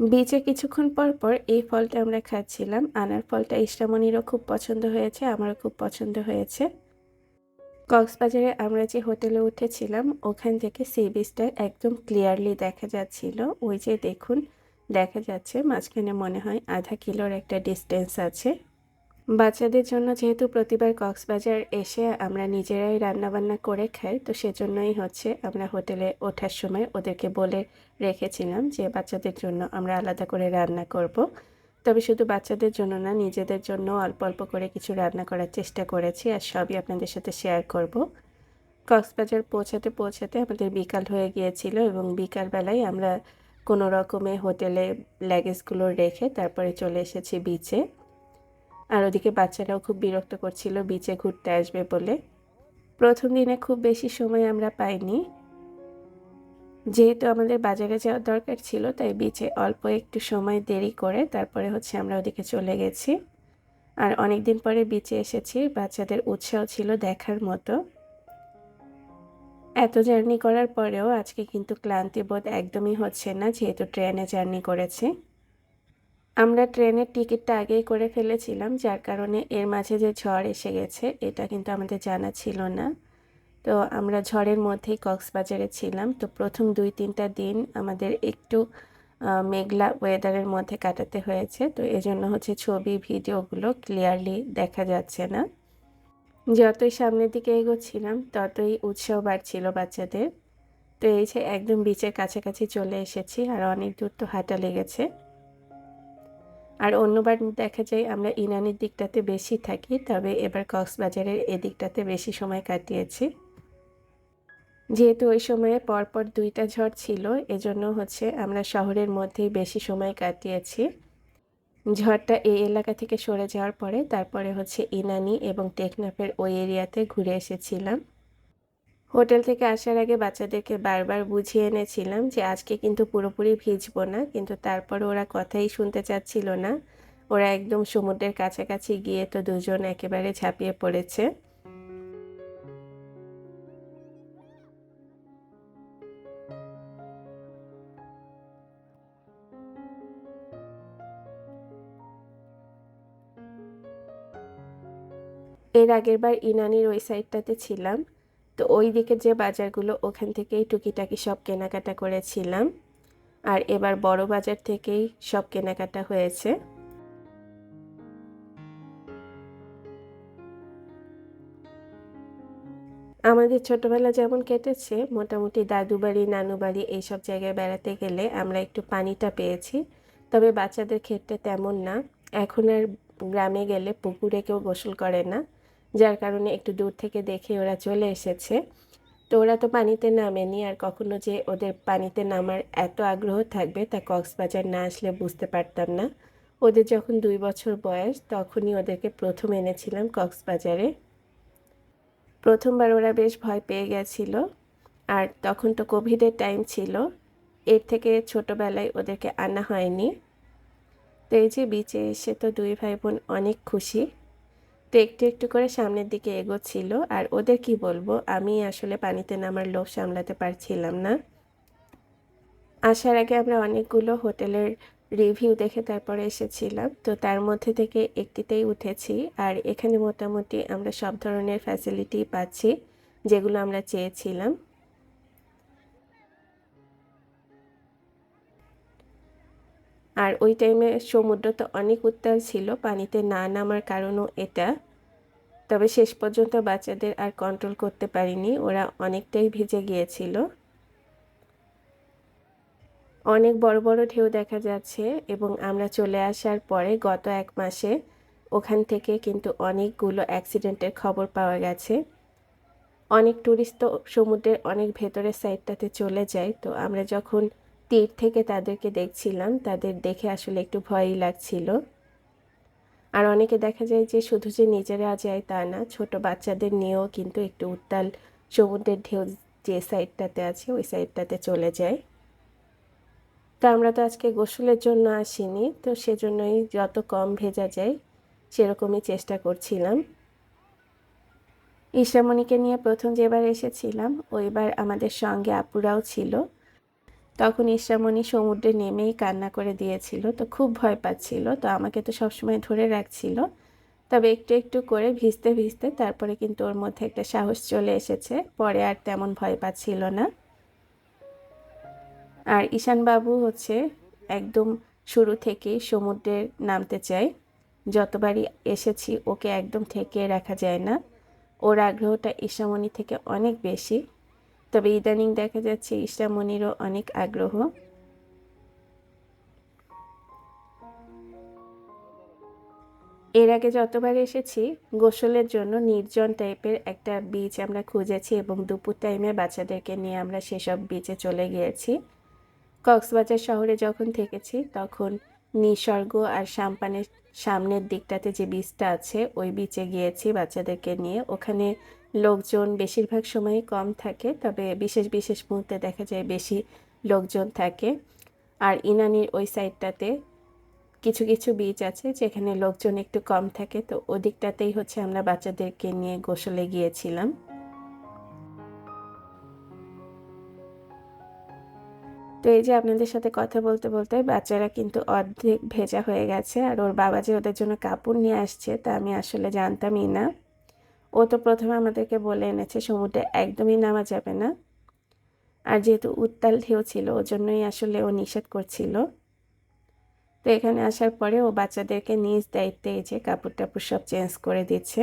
বিচে কিছুক্ষণ পর পর এই ফলটা আমরা খাচ্ছিলাম। আনার ফলটা ইষ্টামণিরও খুব পছন্দ হয়েছে, আমারও খুব পছন্দ হয়েছে। কক্সবাজারে আমরা যে হোটেলে উঠেছিলাম, ওখান থেকে সি বিচটা একদম ক্লিয়ারলি দেখা যাচ্ছিল। ওই যে দেখুন, দেখা যাচ্ছে, মাঝখানে মনে হয় আধা কিলোর একটা ডিস্টেন্স আছে। বাচ্চাদের জন্য যেহেতু প্রতিবার কক্সবাজার এসে আমরা নিজেরাই রান্নাবান্না করে খাই, তো সেজন্যই হচ্ছে আমরা হোটেলে ওঠার সময় ওদেরকে বলে রেখেছিলাম যে বাচ্চাদের জন্য আমরা আলাদা করে রান্না করব। তবে শুধু বাচ্চাদের জন্য না, নিজেদের জন্য অল্প অল্প করে কিছু রান্না করার চেষ্টা করেছি আর সবই আপনাদের সাথে শেয়ার করব। কক্সবাজার পৌঁছাতে পৌঁছাতে আমাদের বিকাল হয়ে গিয়েছিল এবং বিকালবেলায় আমরা কোনো রকমে হোটেলে ল্যাগেজগুলো রেখে তারপরে চলে এসেছি বিচে আর ওদিকে বাচ্চারাও খুব বিরক্ত করছিল বিচে ঘুরতে আসবে বলে। প্রথম দিনে খুব বেশি সময় আমরা পাইনি। যেহেতু আমাদের বাজারে যাওয়ার দরকার ছিল, তাই বিচে অল্প একটু সময় দেরি করে তারপরে হচ্ছে আমরা ওদিকে চলে গেছি। আর অনেক দিন পরে বিচে এসেছি, বাচ্চাদের উৎসাহ ছিল দেখার মতো। এত জার্নি করার পরেও আজকে কিন্তু ক্লান্তিবোধ একদমই হচ্ছে না, যেহেতু ট্রেনে জার্নি করেছি। আমরা ট্রেনের টিকিটটা আগেই করে ফেলেছিলাম, যার কারণে এর মাঝে যে ঝড় এসে গেছে, এটা কিন্তু আমাদের জানা ছিল না। তো আমরা ঝড়ের মধ্যেই কক্সবাজারে ছিলাম। তো প্রথম দুই তিনটা দিন আমাদের একটু মেঘলা ওয়েদারের মধ্যে কাটাতে হয়েছে। তো এজন্য হচ্ছে ছবি, ভিডিওগুলো ক্লিয়ারলি দেখা যাচ্ছে না। যতই সামনের দিকে এগোচ্ছিলাম, ততই উৎসাহ বাড়ছিল বাচ্চাদের। তো এই যে একদম বিচের কাছাকাছি চলে এসেছি, আর অনেক দূর তো হাঁটা লেগেছে। আর অন্যবার দেখা যায় আমরা ইনানির দিকটাতে বেশি থাকি, তবে এবার কক্সবাজারের এদিকটাতে বেশি সময় কাটিয়েছি। যেহেতু ওই সময়ে পরপর দুইটা ঝড় ছিল, এজন্য হচ্ছে আমরা শহরের মধ্যেই বেশি সময় কাটিয়েছি। ঝড়টা এই এলাকা থেকে সরে যাওয়ার পরে তারপরে হচ্ছে ইনানি এবং টেকনাফের ওই এরিয়াতে ঘুরে এসেছিলাম। হোটেল থেকে আসার আগে বাচ্চাদেরকে বারবার বুঝিয়ে এনেছিলাম যে আজকে কিন্তু পুরোপুরি ভিজবো না, কিন্তু তারপর ওরা কথাই শুনতে চাচ্ছিল না। ওরা একদম সমুদ্রের কাছাকাছি গিয়ে তো দুজন একেবারে ঝাঁপিয়ে পড়েছে। এর আগের বার ইনানির ওই সাইডটাতে ছিলাম। তো ওই দিকের যে বাজারগুলো ওখান থেকেই টুকিটাকি সব কেনাকাটা করেছিলাম। আর এবার বড় বাজার থেকেই সব কেনাকাটা হয়েছে। আমাদের ছোটবেলা যেমন কেটেছে, মোটামুটি দাদু বাড়ি নানু বাড়ি এইসব জায়গায় বেড়াতে গেলে আমরা একটু পানিটা পেয়েছি। তবে বাচ্চাদের ক্ষেত্রে তেমন না। এখন আর গ্রামে গেলে পুকুরে কেউ গোসল করে না। যার কারণে একটু দূর থেকে দেখে ওরা চলে এসেছে। তো ওরা তো পানিতে নামেনি, আর কখনো যে ওদের পানিতে নামার এত আগ্রহ থাকবে তা কক্সবাজার না আসলে বুঝতে পারতাম না। ওদের যখন দুই বছর বয়স, তখনই ওদেরকে প্রথম এনেছিলাম কক্সবাজারে। প্রথমবার ওরা বেশ ভয় পেয়ে গেছিল, আর তখন তো কোভিডের টাইম ছিল, এর থেকে ছোটোবেলায় ওদেরকে আনা হয়নি। তো এই যে বিচে এসে তো দুই ভাই বোন অনেক খুশি। তো একটু একটু করে সামনের দিকে এগোচ্ছিল। আর ওদের কি বলব? আমি আসলে পানিতে নামার লোভ সামলাতে পারছিলাম না। আসার আগে আমরা অনেকগুলো হোটেলের রিভিউ দেখে তারপরে এসেছিলাম। তো তার মধ্যে থেকে একটিতেই উঠেছি। আর এখানে মোটামুটি আমরা সব ধরনের ফ্যাসিলিটি পাচ্ছি যেগুলো আমরা চেয়েছিলাম। আর ওই টাইমে সমুদ্র তো অনেক উত্তাল ছিল, পানিতে না নামার কারণও এটা। তবে শেষ পর্যন্ত বাচ্চাদের আর কন্ট্রোল করতে পারিনি, ওরা অনেকটাই ভিজে গিয়েছিল। অনেক বড় বড় ঢেউ দেখা যাচ্ছে এবং আমরা চলে আসার পরে গত এক মাসে ওখান থেকে কিন্তু অনেকগুলো অ্যাক্সিডেন্টের খবর পাওয়া গেছে। অনেক ট্যুরিস্ট তো সমুদ্রের অনেক ভেতরের সাইডটাতে চলে যায়, তো আমরা যখন তীর থেকে তাদেরকে দেখছিলাম। তাদের দেখে আসলে একটু ভয়ই লাগছিল। আর অনেকে দেখা যায় যে শুধু যে নিজেরা যায় তা না, ছোট বাচ্চাদের নিয়েও কিন্তু একটু উত্তাল সমুদ্রের ঢেউ যে সাইডটাতে আছে, ওই সাইডটাতে চলে যায়। তো আমরা তো আজকে গোসলের জন্য আসিনি, তো সেজন্যই যত কম ভেজা যায় সেরকমই চেষ্টা করছিলাম। ঈশামণিকে নিয়ে প্রথম যেবার এসেছিলাম, ওইবার আমাদের সঙ্গে আপুরাও ছিল। তখন ইসরামণি সমুদ্রে নেমেই কান্না করে দিয়েছিল, তো খুব ভয় পাচ্ছিল, তো আমাকে তো সবসময় ধরে রাখছিল। তবে একটু একটু করে ভিজতে ভিজতে তারপরে কিন্তু ওর মধ্যে একটা সাহস চলে এসেছে, পরে আর তেমন ভয় পাচ্ছিল না। আর ঈশানবাবু হচ্ছে একদম শুরু থেকেই সমুদ্রে নামতে চাই। যতবারই এসেছি ওকে একদম ঠেকিয়ে রাখা যায় না। ওর আগ্রহটা ঈশামণি থেকে অনেক বেশি। তবে ইদানিং দেখা যাচ্ছে ঈশামণিরও অনেক আগ্রহ। এর আগে যতবার এসেছি, গোসলের জন্য নির্জন টাইপের একটা বিচ আমরা খুঁজেছি এবং দুপুর টাইমে বাচ্চাদেরকে নিয়ে আমরা সেসব বিচে চলে গিয়েছি। কক্সবাজার শহরে যখন থেকেছি, তখন নিসর্গ আর সাম্পানের সামনের দিকটাতে যে বিচটা আছে, ওই বিচে গিয়েছি বাচ্চাদেরকে নিয়ে। ওখানে লোকজন বেশিরভাগ সময়ই কম থাকে, তবে বিশেষ বিশেষ মুহূর্তে দেখা যায় বেশি লোকজন থাকে। আর ইনানির ওই সাইডটাতে কিছু কিছু বিচ আছে যেখানে লোকজন একটু কম থাকে, তো ওদিকটাতেই হচ্ছে আমরা বাচ্চাদেরকে নিয়ে গোসলে গিয়েছিলাম। তো এই যে আপনাদের সাথে কথা বলতে বলতে বাচ্চারা কিন্তু অর্ধেক ভেজা হয়ে গেছে, আর ওর বাবা যে ওদের জন্য কাপড় নিয়ে আসছে তা আমি আসলে জানতামই না। ও তো প্রথমে আমাদেরকে বলে এনেছে, সমুদ্রে একদমই নামা যাবে না। আর যেহেতু উত্তাল ঢেউ ছিল ওর জন্যই আসলে ও নিষেধ করছিল। তো এখানে আসার পরে ও বাচ্চাদেরকে নিজ দায়িত্বে এই যে কাপড় টাপড় সব চেঞ্জ করে দিচ্ছে।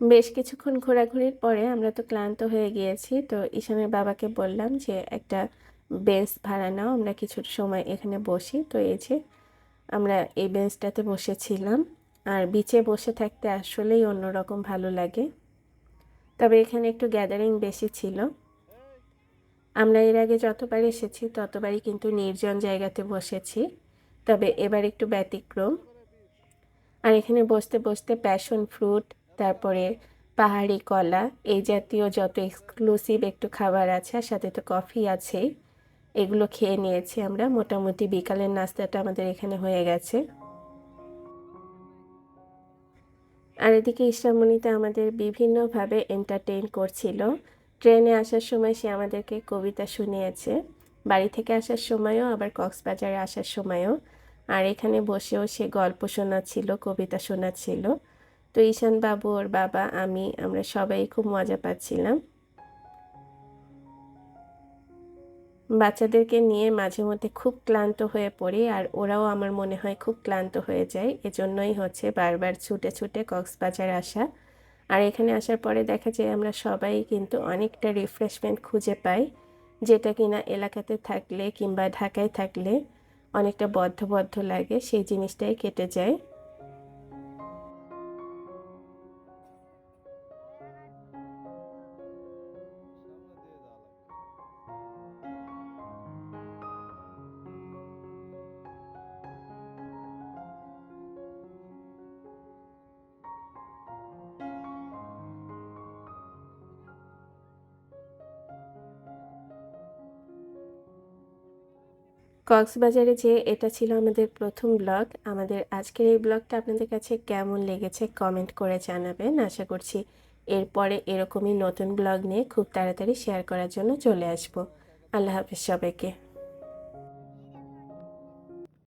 বেশ কিছুক্ষণ ঘোরাঘুরির পরে আমরা তো ক্লান্ত হয়ে গিয়েছি। তো ঈশানের বাবাকে বললাম যে, একটা বেঞ্চ ভাড়া নাও, আমরা কিছু সময় এখানে বসি। তো এই যে আমরা এই বেঞ্চটাতে বসেছিলাম। আর বিচে বসে থাকতে আসলেই অন্যরকম ভালো লাগে। তবে এখানে একটু গ্যাদারিং বেশি ছিল। আমরা এর আগে যতবার এসেছি, ততবারই কিন্তু নির্জন জায়গাতে বসেছি। তবে এবার একটু ব্যতিক্রম। আর এখানে বসতে বসতে প্যাশন ফ্রুট তারপরে পাহাড়ি কলা, এই জাতীয় যত এক্সক্লুসিভ একটু খাবার আছে, আর সাথে তো কফি আছেই, এগুলো খেয়ে নিয়েছি আমরা। মোটামুটি বিকালের নাস্তাটা আমাদের এখানে হয়ে গেছে। আর এদিকে ইসলামণিতে আমাদের বিভিন্নভাবে এন্টারটেইন করছিল। ট্রেনে আসার সময় সে আমাদেরকে কবিতা শুনিয়েছে। বাড়ি থেকে আসার সময়ও, আবার কক্সবাজারে আসার সময়ও। আর এখানে বসেও সে গল্প শোনাচ্ছিল, কবিতা শোনাচ্ছিল। তো ঈশান বাবু, ওর বাবা, আমি, আমরা সবাই খুব মজা পাচ্ছিলাম। বাচ্চাদেরকে নিয়ে মাঝে মধ্যে খুব ক্লান্ত হয়ে পড়ি আর ওরাও আমার মনে হয় খুব ক্লান্ত হয়ে যায়। এজন্যই হচ্ছে বারবার ছুটে ছুটে কক্সবাজার আসা। আর এখানে আসার পরে দেখা যায় আমরা সবাই কিন্তু অনেকটা রিফ্রেশমেন্ট খুঁজে পাই, যেটা কিনা এলাকাতে থাকলে কিংবা ঢাকায় থাকলে অনেকটা বদ্ধ বদ্ধ লাগে, সেই জিনিসটাই কেটে যায়। কক্সবাজারে যে এটা ছিল আমাদের প্রথম ব্লগ, আমাদের আজকের এই ব্লগটা আপনাদের কাছে কেমন লেগেছে কমেন্ট করে জানাবেন। আশা করছি এরপরে এরকমই নতুন ব্লগ নিয়ে খুব তাড়াতাড়ি শেয়ার করার জন্য চলে আসব। আল্লাহ হাফিজ সবাইকে।